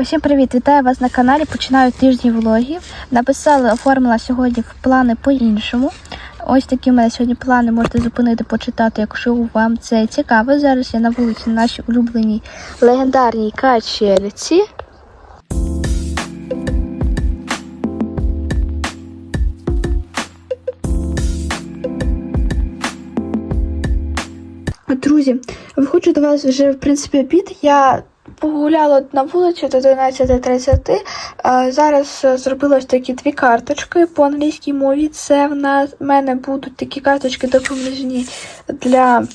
Усім привіт! Вітаю вас на каналі. Починаю тижні влогів. Написала, оформила сьогодні плани по-іншому. Ось такі в мене сьогодні плани можете зупинити, почитати, якщо вам це цікаво. Зараз я на вулиці на нашій улюбленій легендарній качельці. Друзі, виходжу до вас вже в принципі обід. Я погуляла на вулиці до 12.30. Е, Зараз е, зробила ось такі дві карточки по англійській мові. Це в мене будуть такі карточки допоміжні для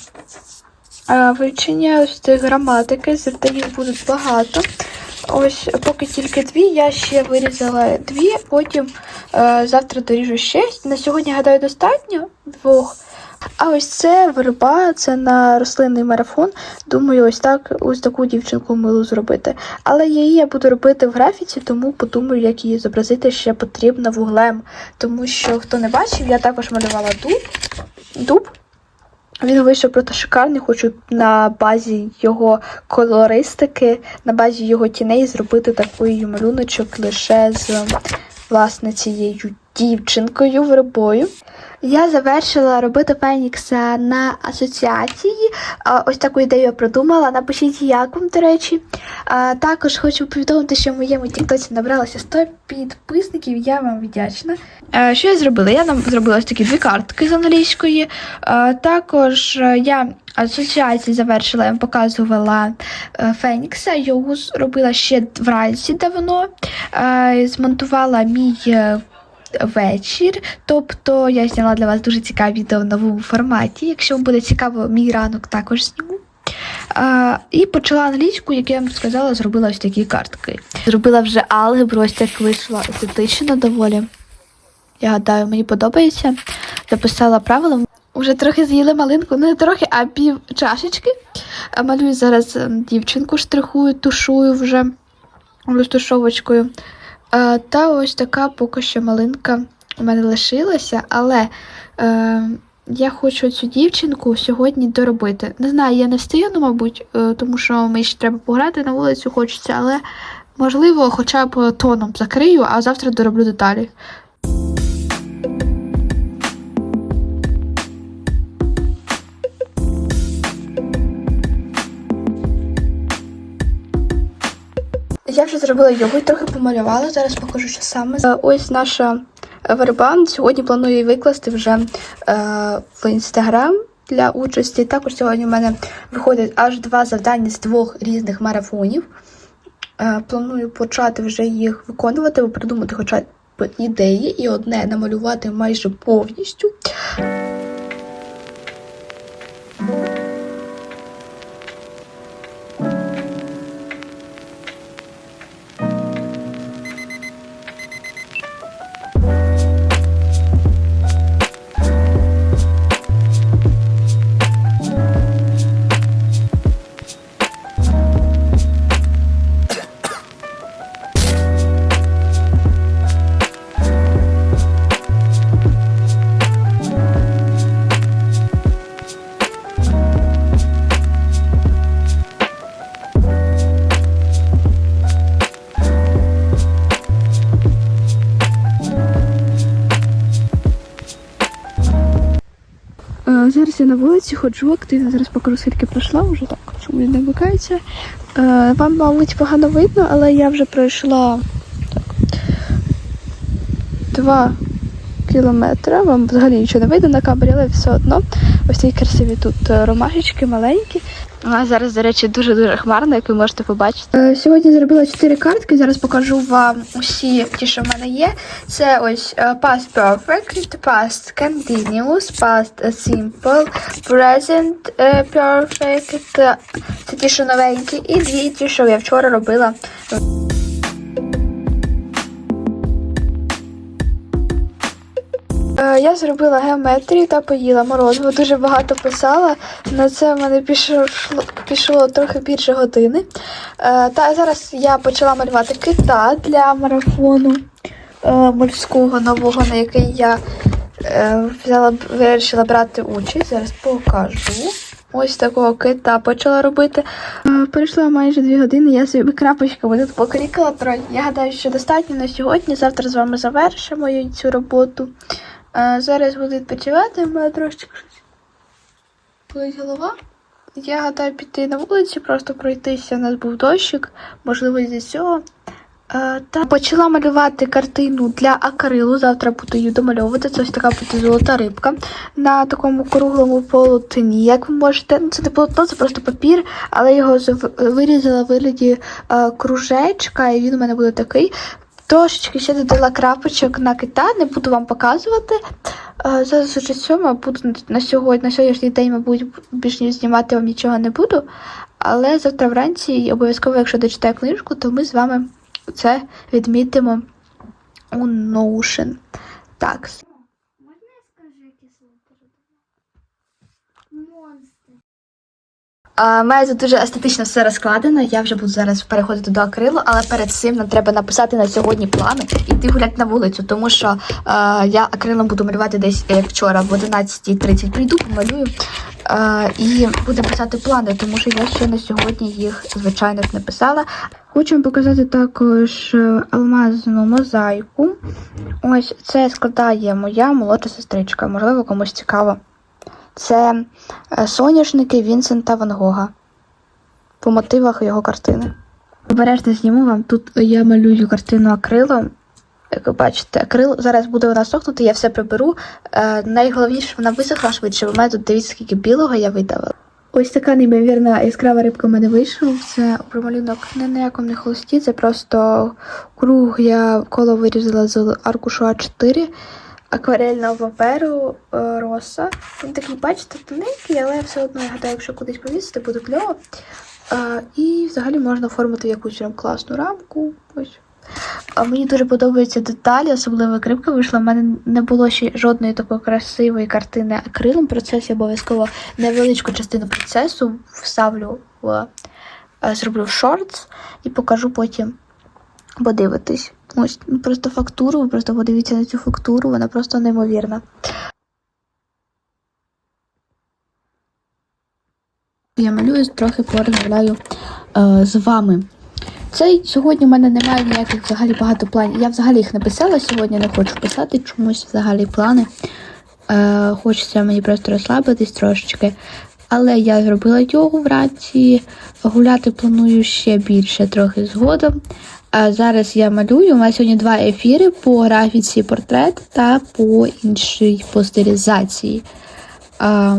е, вивчення ось цих граматики. Завдань їх будуть багато. Ось поки тільки дві, я ще вирізала дві, потім е, завтра доріжу ще. На сьогодні, гадаю, достатньо двох. А ось це верба, це на рослинний марафон. Думаю, ось так ось таку дівчинку милу зробити. Але її я буду робити в графіці, тому подумаю, як її зобразити ще потрібно вуглем. Тому що, хто не бачив, я також малювала дуб. дуб. Він вийшов просто шикарний, хочу на базі його колористики, на базі його тіней зробити такий малюночок лише з власне цією дівчинкою вербою. Я завершила робити Фенікса на асоціації. Ось таку ідею продумала. Напишіть, як вам, до речі. Також хочу повідомити, що в моєму тіктоці набралося 100 підписників. Я вам вдячна. Е, Що я зробила? Я нам зробила ось такі дві картки з англійської. Е, Також е, я асоціації завершила, я вам показувала е, Фенікса. Його зробила ще вранці давно. Е, Змонтувала мій. Вечір. Тобто я зняла для вас дуже цікаве відео в новому форматі. Якщо вам буде цікаво, мій ранок також зніму. А, і почала англійську, як я вам сказала, зробила ось такі картки. Зробила вже алгебру, ось так вийшла естетично доволі. Я гадаю, мені подобається. Записала правила. Уже трохи з'їли малинку, не трохи, а пів чашечки. Малюю зараз ем, дівчинку, штрихую, тушую вже розтушовочкою. Е, Та ось така поки що малинка у мене лишилася, але е, я хочу цю дівчинку сьогодні доробити. Не знаю, я не встигну, мабуть, е, тому що мені ще треба пограти на вулицю, хочеться, але можливо, хоча б тоном закрию, а завтра дороблю деталі. Я вже зробила його і трохи помалювала. Зараз покажу, що саме. Е, Ось наша верба. Сьогодні планую її викласти вже е, в інстаграм для участі. Також сьогодні в мене виходить аж два завдання з двох різних марафонів. Е, планую почати вже їх виконувати, придумати хоча б ідеї, і одне намалювати майже повністю. Зараз я на вулиці ходжу активно. Зараз покажу, скільки пройшла, вже так, чому не вмикається. Е, Вам, мабуть, погано видно, але я вже пройшла так, 2 кілометри. Вам взагалі нічого не видно на камері, але все одно. Ось такі красиві тут е, ромашечки маленькі. А зараз, до речі, дуже-дуже хмарно, як ви можете побачити. Е, Сьогодні зробила чотири картки. Зараз покажу вам усі ті, що в мене є. Це ось е, past perfect, past continuous, past simple, present е, perfect. Це ті, що новенькі, і дві ті, що я вчора робила. Я зробила геометрію та поїла морозиво. Дуже багато писала. На це в мене пішло, пішло трохи більше години. Е, Та зараз я почала малювати кита для марафону е, морського нового, на який я е, взяла, вирішила брати участь. Зараз покажу. ось такого кита почала робити. Пройшло майже дві години, я собі крапочками тут покрікала трохи. Я гадаю, що достатньо на сьогодні. Завтра з вами завершимо цю роботу. Е, Зараз буду відпочивати, в мене трошечки болить голова. Я гадаю піти на вулиці, просто пройтися. У нас був дощик, можливо, зі цього. Та почала малювати картину для акрилу. Завтра буду її домальовувати. Це ось така буде золота рибка на такому круглому полотні. Як ви можете, ну це не полотно, це просто папір, але його вирізала в вигляді кружечка, і він у мене буде такий. Трошечки ще додала крапочок на кита, не буду вам показувати. Е, Зараз уже сьома, буду на- сьогодні, на сьогоднішній день, мабуть, більш ніж знімати вам нічого не буду. Але завтра вранці обов'язково, якщо дочитаю книжку, то ми з вами це відмітимо у Notion. Так. У тут дуже естетично все розкладено. Я вже буду зараз переходити до акрилу, але перед цим нам треба написати на сьогодні плани і йти гуляти на вулицю, тому що е, я акрилом буду малювати десь як вчора, в 11.30 прийду, помалюю. Е, і будемо писати плани, тому що я ще на сьогодні їх, звичайно не писала. Хочу показати також е, алмазну мозаїку. Ось це складає моя молодша сестричка. Можливо, комусь цікаво. Це е, соняшники Вінсента Ван Гога по мотивах його картини. Обережно зніму вам. Тут я малюю картину акрилом. Як ви бачите, акрил зараз буде вона сохнути, я все приберу. Е, найголовніше, вона висохла швидше, бо в мене тут дивіться, скільки білого я видавила. Ось така неймовірна яскрава рибка в мене вийшов. Це промалюнок не на якому не холсті, це просто круг я коло вирізала з аркушу А4 акварельного паперу е, роса. Він такий, бачите, тоненький, але все одно я гадаю, якщо кудись повісити, буде кльово. Е, і взагалі можна оформити якусь прям класну рамку. Ось. Мені дуже подобаються деталі, особливо як рибка вийшла. У мене не було ще жодної такої красивої картини акрилом. Процес я обов'язково невеличку частину процесу вставлю в е, зроблю в шортс і покажу потім подивитись. Ось ну, просто фактуру, ви просто подивіться на цю фактуру, вона просто неймовірна. Я малюю, трохи порозмовляю е, з вами. Цей сьогодні в мене немає ніяких взагалі багато планів. Я взагалі їх не писала сьогодні, не хочу писати чомусь взагалі плани. Е, хочеться мені просто розслабитись трошечки. Але я зробила йогу вранці. Гуляти планую ще більше трохи згодом. А зараз я малюю. У мене сьогодні два ефіри по графіці портрет та по іншій по стилізації. А,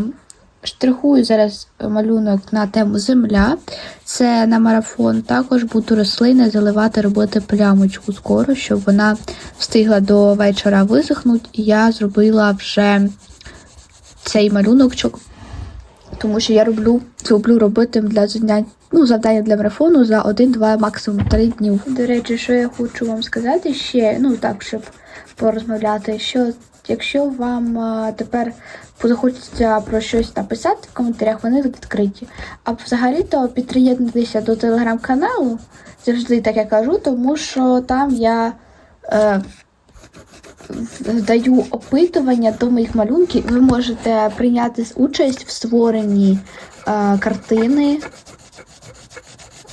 Штрихую зараз малюнок на тему земля. Це на марафон. Також буду рослини заливати, робити плямочку скоро, щоб вона встигла до вечора висохнути. І я зробила вже цей малюночок, тому що я роблю, люблю робити для занять, ну, завдання для марафону за 1-2, максимум 3 дні. До речі, що я хочу вам сказати ще, ну так, щоб порозмовляти, що якщо вам а, тепер захочеться про щось написати в коментарях, вони відкриті. А взагалі-то під'єднуйтеся до телеграм-каналу, завжди так я кажу, тому що там я е, даю опитування до моїх малюнків. Ви можете прийняти участь в створенні е, картини.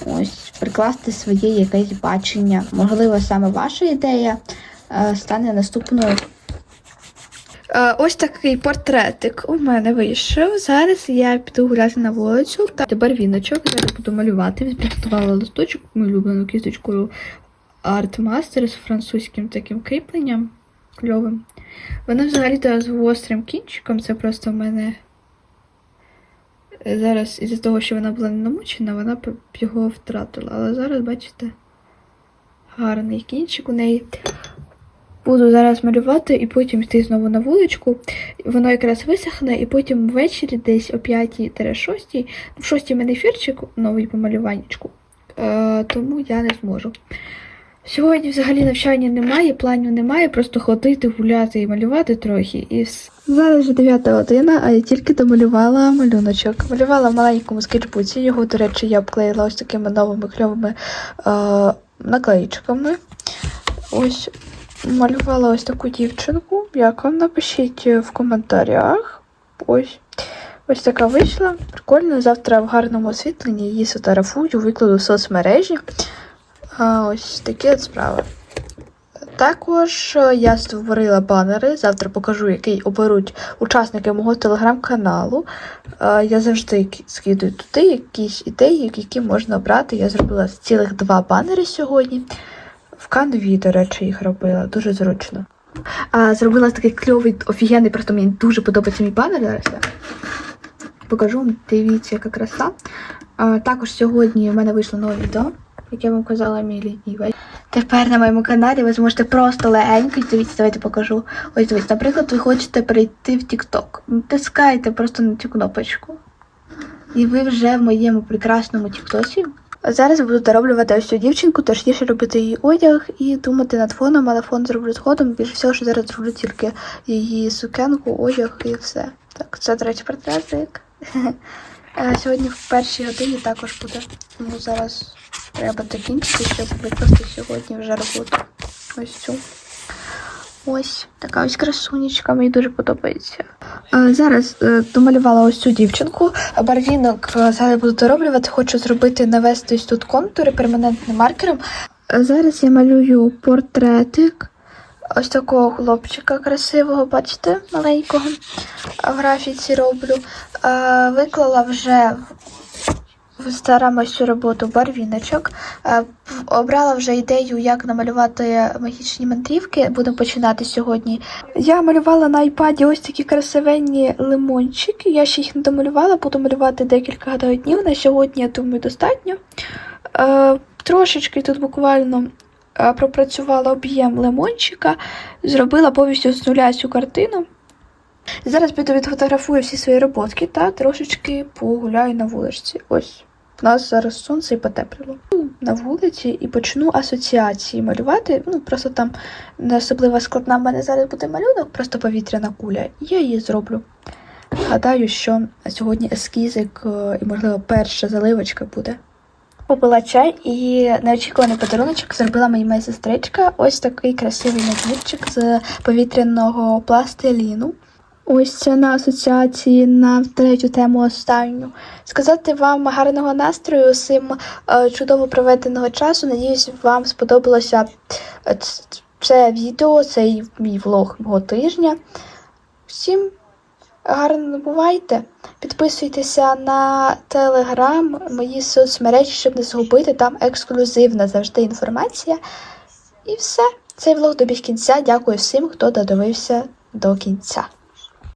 Ось, прикласти своє якесь бачення. Можливо, саме ваша ідея е, стане наступною. Е, Ось такий портретик у мене вийшов. Зараз я піду гуляти на вулицю. Та тепер віночок. Зараз буду малювати. Підготувала листочок, мою улюблену кісточкою Master з французьким таким кріпленням кльовим. Вона взагалі-то з гострим кінчиком. Це просто в мене зараз із-за того, що вона була не намучена, вона б його втратила. Але зараз, бачите, гарний кінчик у неї. Буду зараз малювати і потім йти знову на вуличку. Воно якраз висохне, і потім ввечері, десь о 5-6, в 6 мене ефірчик новий по малюваннячку, е, тому я не зможу. Сьогодні взагалі навчання немає, планів немає, просто ходити, гуляти і малювати трохи. І. Зараз вже 9 година, а я тільки домалювала малюночок. Малювала в маленькому скетчбуці. Його, до речі, я обклеїла ось такими новими кльовими е, наклеїчками. Ось малювала ось таку дівчинку. Як вам напишіть в коментарях. Ось. Ось така вийшла. Прикольно. Завтра в гарному освітленні її сфотографую, викладу в соцмережі. Ось такі от справи. Також е, я створила банери. Завтра покажу, який оберуть учасники мого телеграм-каналу. Е, Я завжди скидую туди якісь ідеї, які можна обрати. Я зробила цілих два банери сьогодні. В канві, до речі, їх робила. Дуже зручно. А, зробила такий кльовий, офігенний, просто мені дуже подобається мій банер. Зараз я покажу вам. Дивіться, яка краса. А, також сьогодні в мене вийшло нове відео, яке я вам казала мій літній. Тепер на моєму каналі ви зможете просто легенько, дивіться, давайте покажу. Ось дивіться, наприклад, ви хочете перейти в TikTok. Натискаєте просто на цю кнопочку. І ви вже в моєму прекрасному Тіктосі. Зараз буду дороблювати ось цю дівчинку, точніше робити її одяг і думати над фоном, але фон зроблю згодом. Більше всього, що зараз зроблю тільки її сукенку, одяг і все. Так, це, до речі, портретик. Е, Сьогодні в першій годині також буде. Тому зараз треба закінчити, щоб викласти сьогодні вже роботу. Ось цю. Ось така ось красунечка, мені дуже подобається. Е, Зараз е, домалювала ось цю дівчинку. Барвінок е, зараз буду дороблювати. Хочу зробити навести ось тут контури перманентним маркером. Зараз я малюю портретик ось такого хлопчика красивого, бачите, маленького. В графіці роблю. Виклала вже в- цю роботу барвіночок. Е, Обрала вже ідею, як намалювати магічні мандрівки. Будемо починати сьогодні. Я малювала на айпаді ось такі красивенні лимончики. Я ще їх не домалювала, буду малювати декілька днів. На сьогодні, я думаю, достатньо. Е, трошечки тут буквально е, пропрацювала об'єм лимончика, зробила повністю з нуля цю картину. Зараз піду відфотографую всі свої роботки та трошечки погуляю на вуличці. Ось у нас зараз сонце і потепліло. На вулиці і почну асоціації малювати. Ну просто там не особливо складна в мене зараз буде малюнок, просто повітряна куля. І я її зроблю. Гадаю, що сьогодні ескізик е, і, можливо, перша заливочка буде. Попила чай і неочікуваний подаруночок зробила мені моя сестричка. Ось такий красивий набірчик з повітряного пластиліну. Ось це на асоціації на третю тему останню. Сказати вам гарного настрою, усім е, чудово проведеного часу. Надіюсь, вам сподобалося е, це відео, цей мій влог мого тижня. Всім гарно бувайте. Підписуйтеся на телеграм, мої соцмережі, щоб не згубити. Там ексклюзивна завжди інформація. І все. Цей влог добіг кінця. Дякую всім, хто додивився до кінця.